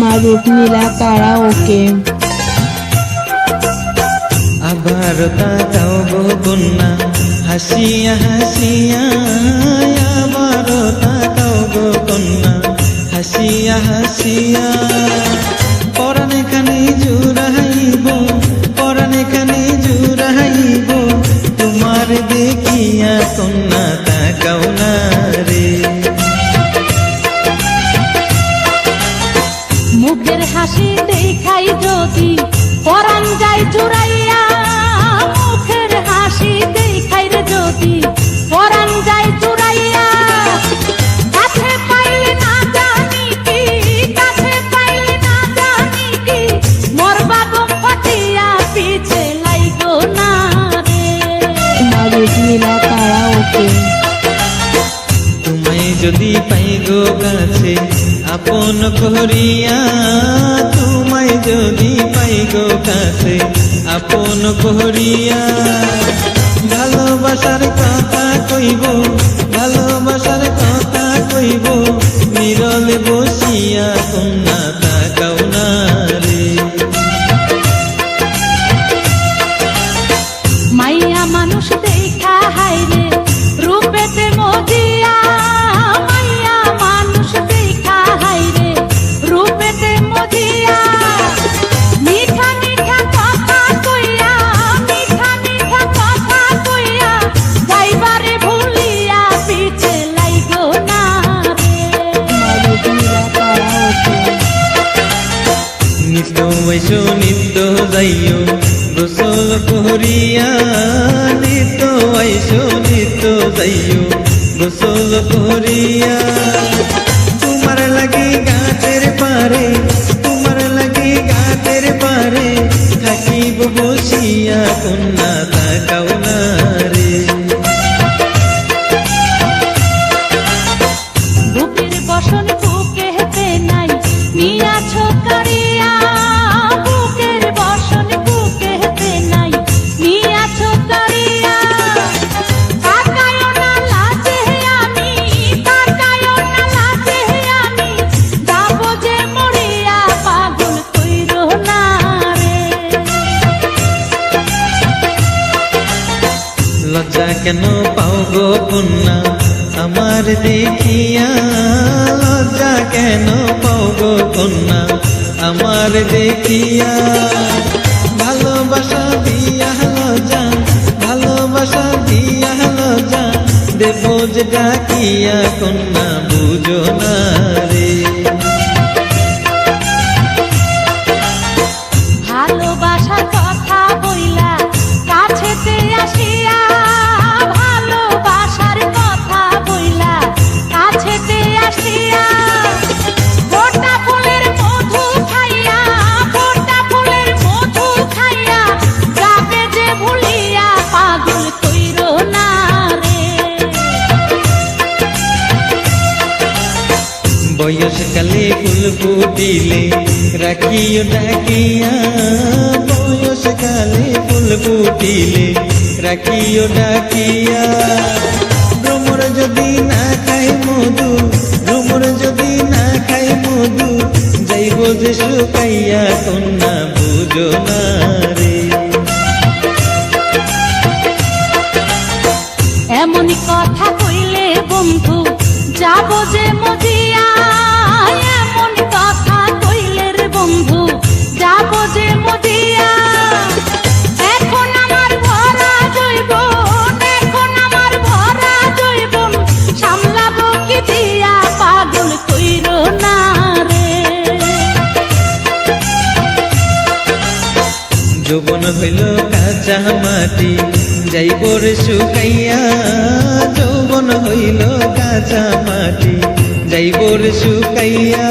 মারুফ রুকমিলা কারা ওকে। আবার তাকাও গো কন্যা, হাসিয়া হাসিয়া, আবার তাকাও গো কন্যা, হাসিয়া হাসিয়া। যদি পাই গো কাছে, আপন করিয়া তোমায় যদি পাই গো কাছে, আপন করিয়া। ভালোবাসার কথা কইব, ভালোবাসার কথা কইব, নিরলে বসিয়া বৈশো নিত্য যাইও গোসল করিয়া নিত্য বৈশো নিত্য যাইও গোসল করিয়া লজ্জা কেন পাও গো কন্যা আমার দেখিয়া লজ্জা কেন পাও গো কন্যা আমার দেখিয়া ভালোবাসা দিয়া লজ্জা, ভালোবাসা দিয়া লজ্জা, দেব যে ডাকিয়া কন্যা। বয়সকালে ফুল ফুটিলে, রাখিও ডাকিয়া। বয়সকালে ফুল ফুটিলে, রাখিও ডাকিয়া। ভ্রমর যদি না খাই মধু, ভ্রমর যদি না খাই মধু, যাইব যে শুকাইয়া কন্যা বুঝো না। মাটি যাইব রে শুকাইয়া যৌবন হইল কাঁচা মাটি। যাইব রে শুকাইয়া